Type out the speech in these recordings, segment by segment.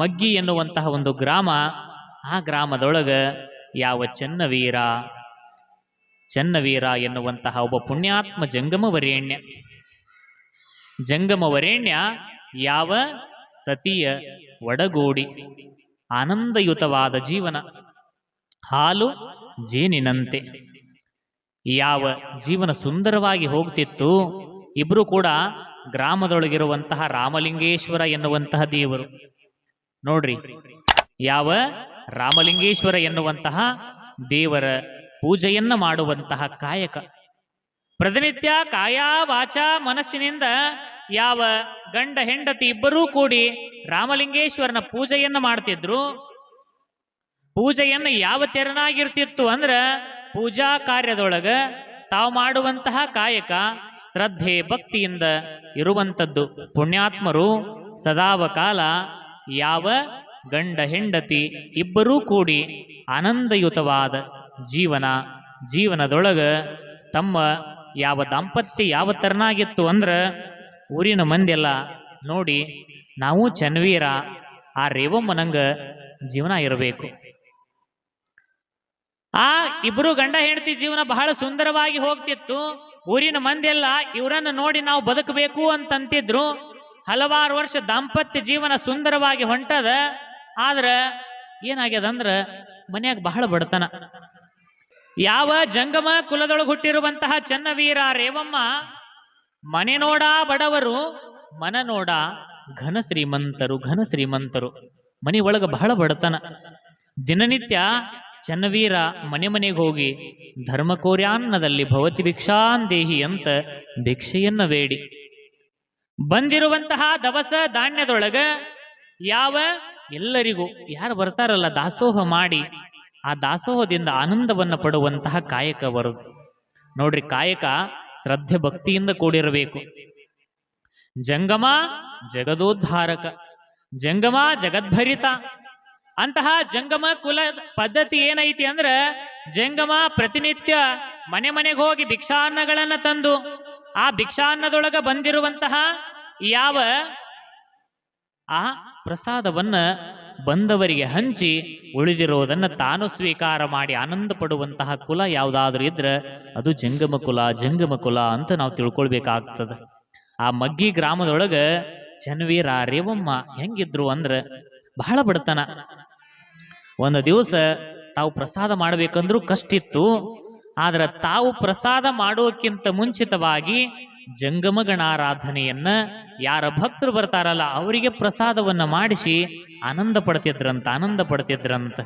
ಮಗ್ಗಿ ಎನ್ನುವಂತಹ ಒಂದು ಗ್ರಾಮ, ಆ ಗ್ರಾಮದೊಳಗ ಯಾವ ಚನ್ನವೀರ? ಚನ್ನವೀರ ಎನ್ನುವಂತಹ ಒಬ್ಬ ಪುಣ್ಯಾತ್ಮ ಜಂಗಮ ವರೇಣ್ಯ. ಜಂಗಮ ವರೇಣ್ಯ ಯಾವ ಸತಿಯ ಒಡಗೂಡಿ, ಆನಂದಯುತವಾದ ಜೀವನ, ಹಾಲು ಜೇನಿನಂತೆ. ಯಾವ ಜೀವನ ಸುಂದರವಾಗಿ ಹೋಗ್ತಿತ್ತು, ಇಬ್ರು ಕೂಡ ಗ್ರಾಮದೊಳಗಿರುವಂತಹ ರಾಮಲಿಂಗೇಶ್ವರ ಎನ್ನುವಂತಹ ದೇವರು. ನೋಡ್ರಿ. ಯಾವ ರಾಮಲಿಂಗೇಶ್ವರ ಎನ್ನುವಂತಹ ದೇವರ ಪೂಜೆಯನ್ನ ಮಾಡುವಂತಹ ಕಾಯಕ. ಪ್ರತಿನಿತ್ಯ ಕಾಯ ವಾಚ ಮನಸ್ಸಿನಿಂದ ಯಾವ ಗಂಡ ಹೆಂಡತಿ ಇಬ್ಬರೂ ಕೂಡಿ ರಾಮಲಿಂಗೇಶ್ವರನ ಪೂಜೆಯನ್ನ ಮಾಡ್ತಿದ್ರು. ಪೂಜೆಯನ್ನ ಯಾವ ತೆರನಾಗಿರ್ತಿತ್ತು ಅಂದ್ರ ಪೂಜಾ ಕಾರ್ಯದೊಳಗ ತಾವು ಮಾಡುವಂತಹ ಕಾಯಕ ಶ್ರದ್ಧೆ ಭಕ್ತಿಯಿಂದ ಇರುವಂಥದ್ದು. ಪುಣ್ಯಾತ್ಮರು ಸದಾವಕಾಲ ಯಾವ ಗಂಡ ಹೆಂಡತಿ ಇಬ್ಬರೂ ಕೂಡಿ ಆನಂದಯುತವಾದ ಜೀವನ. ಜೀವನದೊಳಗ ತಮ್ಮ ಯಾವ ದಾಂಪತ್ಯ ಯಾವ ತರನಾಗಿತ್ತು ಅಂದ್ರ ಊರಿನ ಮಂದಿಯೆಲ್ಲ ನೋಡಿ, ನಾವು ಚನ್ವೀರ ಆ ರೇವಮ್ಮನಂಗ ಜೀವನ ಇರಬೇಕು. ಆ ಇಬ್ರು ಗಂಡ ಹೆಂಡತಿ ಜೀವನ ಬಹಳ ಸುಂದರವಾಗಿ ಹೋಗ್ತಿತ್ತು. ಊರಿನ ಮಂದಿಯೆಲ್ಲ ಇವರನ್ನು ನೋಡಿ ನಾವು ಬದುಕಬೇಕು ಅಂತಂತಿದ್ರು. ಹಲವಾರು ವರ್ಷ ದಾಂಪತ್ಯ ಜೀವನ ಸುಂದರವಾಗಿ ಹೊಂಟದ, ಆದ್ರ ಏನಾಗ್ಯದ ಅಂದ್ರ ಮನ್ಯಾಗ ಬಹಳ ಬಡತನ. ಯಾವ ಜಂಗಮ ಕುಲದೊಳಗೆ ಹುಟ್ಟಿರುವಂತಹ ಚನ್ನವೀರ ರೇವಮ್ಮ ಮನೆ ನೋಡ ಬಡವರು, ಮನ ನೋಡ ಘನ ಶ್ರೀಮಂತರು ಘನ ಶ್ರೀಮಂತರು. ಮನೆ ಒಳಗೆ ಬಹಳ ಬಡತನ. ದಿನನಿತ್ಯ ಚನ್ನವೀರ ಮನೆ ಮನೆಗೆ ಹೋಗಿ ಧರ್ಮಕೋರ್ಯಾನ್ನದಲ್ಲಿ ಭವತಿ ಭಿಕ್ಷಾಂದೇಹಿ ಅಂತ ಭಿಕ್ಷೆಯನ್ನ ಬೇಡಿ. ಬಂದಿರುವಂತಹ ದವಸ ಧಾನ್ಯದೊಳಗ ಯಾವ ಎಲ್ಲರಿಗೂ, ಯಾರು ಬರ್ತಾರಲ್ಲ ದಾಸೋಹ ಮಾಡಿ, ಆ ದಾಸೋಹದಿಂದ ಆನಂದವನ್ನ ಪಡುವಂತಹ ಕಾಯಕ ಬರುದು ನೋಡ್ರಿ, ಕಾಯಕ ಶ್ರದ್ಧೆ ಭಕ್ತಿಯಿಂದ ಕೂಡಿರಬೇಕು. ಜಂಗಮ ಜಗದೋದ್ಧಾರಕ, ಜಂಗಮ ಜಗದ್ಭರಿತ, ಅಂತಹ ಜಂಗಮ ಕುಲ ಪದ್ಧತಿ ಏನೈತಿ ಅಂದ್ರೆ ಜಂಗಮ ಪ್ರತಿನಿತ್ಯ ಮನೆ ಮನೆಗೆ ಹೋಗಿ ಭಿಕ್ಷಾನ್ನಗಳನ್ನ ತಂದು, ಆ ಭಿಕ್ಷಾನ್ನದೊಳಗ ಬಂದಿರುವಂತಹ ಯಾವ ಆ ಪ್ರಸಾದವನ್ನ ಬಂದವರಿಗೆ ಹಂಚಿ ಉಳಿದಿರೋದನ್ನ ತಾನು ಸ್ವೀಕಾರ ಮಾಡಿ ಆನಂದ ಪಡುವಂತಹ ಕುಲ ಯಾವುದಾದ್ರೂ ಇದ್ರೆ ಅದು ಜಂಗಮ ಕುಲ ಜಂಗಮ ಕುಲ ಅಂತ ನಾವು ತಿಳ್ಕೊಳ್ಬೇಕಾಗ್ತದ. ಆ ಮಗ್ಗಿ ಗ್ರಾಮದೊಳಗ ಚನ್ವೀರ ರೇವಮ್ಮ ಹೆಂಗಿದ್ರು ಅಂದ್ರೆ ಬಹಳ ಬಡತನ. ಒಂದು ದಿವಸ ತಾವು ಪ್ರಸಾದ ಮಾಡ್ಬೇಕಂದ್ರೂ ಕಷ್ಟ ಇತ್ತು ಆದ್ರೆ ತಾವು ಪ್ರಸಾದ ಮಾಡೋಕ್ಕಿಂತ ಮುಂಚಿತವಾಗಿ ಜಂಗಮ ಗಣಾರಾಧನೆಯನ್ನ ಯಾರ ಭಕ್ತರು ಬರ್ತಾರಲ್ಲ ಅವರಿಗೆ ಪ್ರಸಾದವನ್ನ ಮಾಡಿಸಿ ಆನಂದ ಪಡ್ತಿದ್ರಂತ ಆನಂದ ಪಡ್ತಿದ್ರಂತ.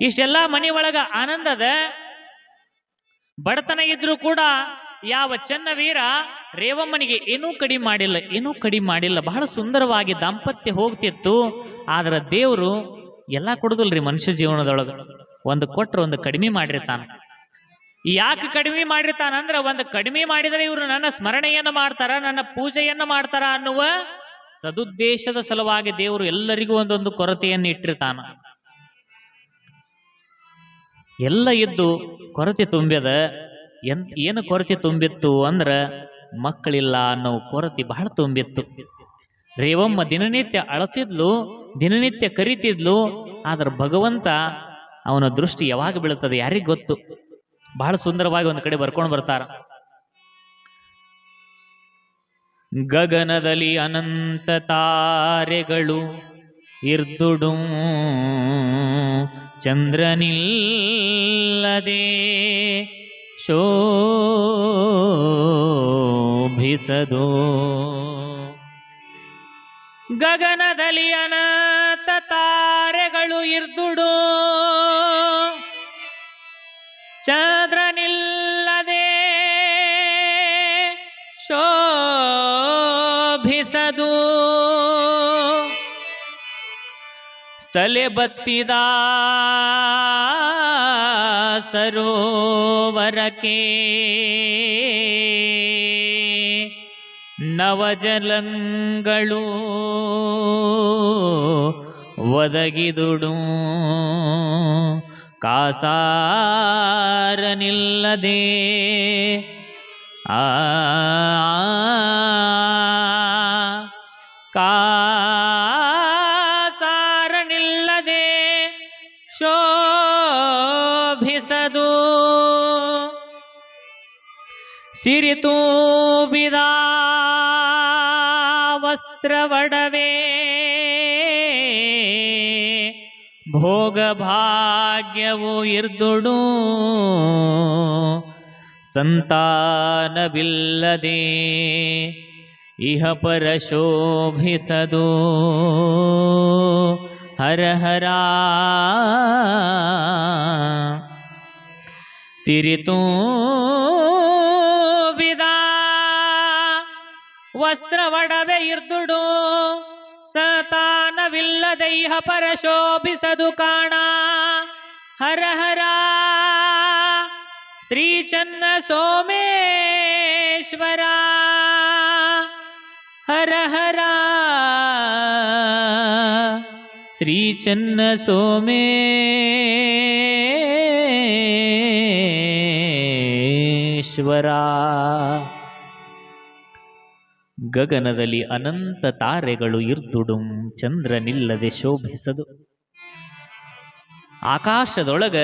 ಇಷ್ಟೆಲ್ಲ ಒಳಗ ಆನಂದದ ಬಡತನ ಇದ್ರೂ ಕೂಡ ಯಾವ ಚೆನ್ನವೀರ ರೇವಮ್ಮನಿಗೆ ಏನೂ ಕಡಿಮೆ ಮಾಡಿಲ್ಲ, ಏನೂ ಕಡಿಮೆ ಮಾಡಿಲ್ಲ. ಬಹಳ ಸುಂದರವಾಗಿ ದಾಂಪತ್ಯ ಹೋಗ್ತಿತ್ತು. ಆದ್ರೆ ದೇವರು ಎಲ್ಲ ರೀ ಮನುಷ್ಯ ಜೀವನದೊಳಗ. ಒಂದು ಕೊಟ್ರ ಒಂದು ಕಡಿಮೆ ಮಾಡಿರ್ತಾನ. ಯಾಕೆ ಕಡಿಮೆ ಮಾಡಿರ್ತಾನಂದ್ರೆ ಒಂದು ಕಡಿಮೆ ಮಾಡಿದರೆ ಇವರು ನನ್ನ ಸ್ಮರಣೆಯನ್ನು ಮಾಡ್ತಾರ, ನನ್ನ ಪೂಜೆಯನ್ನು ಮಾಡ್ತಾರ ಅನ್ನುವ ಸದುದ್ದೇಶದ ಸಲುವಾಗಿ ದೇವರು ಎಲ್ಲರಿಗೂ ಒಂದೊಂದು ಕೊರತೆಯನ್ನು ಇಟ್ಟಿರ್ತಾನ. ಎಲ್ಲ ಇದ್ದು ಕೊರತೆ ತುಂಬಿದ ಎನ್ ಏನು ಕೊರತೆ ತುಂಬಿತ್ತು ಅಂದ್ರ ಮಕ್ಕಳಿಲ್ಲ ಅನ್ನೋ ಕೊರತೆ ಬಹಳ ತುಂಬಿತ್ತು. ರೇವಮ್ಮ ದಿನನಿತ್ಯ ಅಳತಿದ್ಲು, ದಿನನಿತ್ಯ ಕರಿತಿದ್ಲು, ಆದ್ರೆ ಭಗವಂತ ಅವನ ದೃಷ್ಟಿ ಯಾವಾಗ ಬೀಳುತ್ತದೆ ಯಾರಿಗೆ ಗೊತ್ತು? ಬಹಳ ಸುಂದರವಾಗಿ ಒಂದು ಕಡೆ ಬರ್ಕೊಂಡು ಬರ್ತಾರ. ಗಗನದಲ್ಲಿ ಅನಂತ ತಾರೆಗಳು ಇರ್ದುಡು, ಚಂದ್ರನಿಲ್ಲದೆ ಶೋಭಿಸದು. ಗಗನದಲ್ಲಿ ಅನಂತ ತಾರೆಗಳು ಇರ್ದುಡು ಚಂದ್ರನಿಲ್ಲದೆ ಶೋಭಿಸದು. ಸಲೆ ಬತ್ತಿದ ಸರೋವರಕ್ಕೆ ನವಜಲಂಗಳು ಒದಗಿದುಡು. ಕಾಸಾರನಿಲ್ಲದೆ ಆ ಕಾಸಾರನಿಲ್ಲದೆ ಶೋಭಿಸದು ಸಿರಿತೂಬಿದ ವಸ್ತ್ರವಡವೇ ಭೋಗ ಭಾಗ್ಯವು ಇರ್ದುಡು. ಸಂತಾನವಿಲ್ಲದೆ ಇಹ ಪರ ಶೋಭಿಸದು ಹರ ಹರ ಸಿರಿತೂ ಬಿದ ವಸ್ತ್ರವಡವೆ ಇರ್ದುಡು. ಸತಾನವಿಲ್ಲದೆ ಇಹ ಪರ ಶೋಭಿಸದು ಕಾಣ ಹರ ಹರ. ಶ್ರೀ ಚನ್ನ ಸೋಮೇಶ್ವರ. ಹರ ಗಗನದಲ್ಲಿ ಅನಂತ ತಾರೆಗಳು ಇರ್ದುಡುಂ, ಚಂದ್ರನಿಲ್ಲದೆ ಶೋಭಿಸದು. ಆಕಾಶದೊಳಗ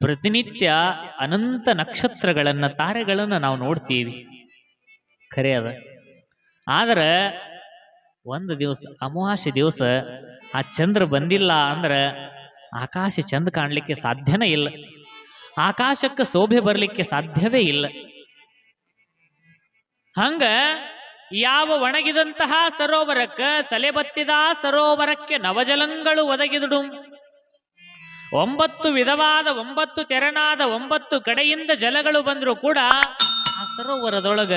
ಪ್ರತಿನಿತ್ಯ ಅನಂತ ನಕ್ಷತ್ರಗಳನ್ನ ತಾರೆಗಳನ್ನು ನಾವು ನೋಡ್ತೀವಿ. ಖರೆ ಅದ. ಆದ್ರೆ ಒಂದು ದಿವಸ, ಅಮಾವಾಸ್ಯೆ ದಿವಸ ಆ ಚಂದ್ರ ಬಂದಿಲ್ಲ ಅಂದ್ರೆ ಆಕಾಶ ಚಂದ ಕಾಣಲಿಕ್ಕೆ ಸಾಧ್ಯನೇ ಇಲ್ಲ. ಆಕಾಶಕ್ಕೆ ಶೋಭೆ ಬರಲಿಕ್ಕೆ ಸಾಧ್ಯವೇ ಇಲ್ಲ. ಹಂಗ ಯಾವ ಒಣಗಿದಂತಹ ಸರೋವರಕ್ಕ ಸಲೆಬತ್ತಿದ ಸರೋವರಕ್ಕೆ ನವಜಲಂಗಳು ಒದಗಿದುಡು. ಒಂಬತ್ತು ವಿಧವಾದ, ಒಂಬತ್ತು ತೆರನಾದ, ಒಂಬತ್ತು ಕಡೆಯಿಂದ ಜಲಗಳು ಬಂದರೂ ಕೂಡ ಆ ಸರೋವರದೊಳಗ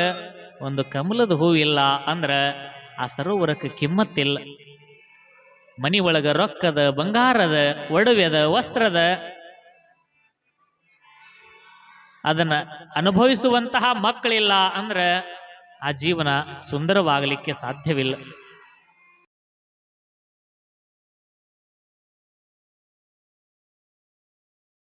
ಒಂದು ಕಮಲದ ಹೂವಿಲ್ಲ ಅಂದ್ರ ಆ ಸರೋವರಕ್ಕೆ ಕಿಮ್ಮತ್ತಿಲ್ಲ. ಮನಿ ಒಳಗ ರೊಕ್ಕದ, ಬಂಗಾರದ, ಒಡವೆದ, ವಸ್ತ್ರದ ಅದನ್ನ ಅನುಭವಿಸುವಂತಹ ಮಕ್ಕಳಿಲ್ಲ ಅಂದ್ರ ಆ ಜೀವನ ಸುಂದರವಾಗಲಿಕ್ಕೆ ಸಾಧ್ಯವಿಲ್ಲ.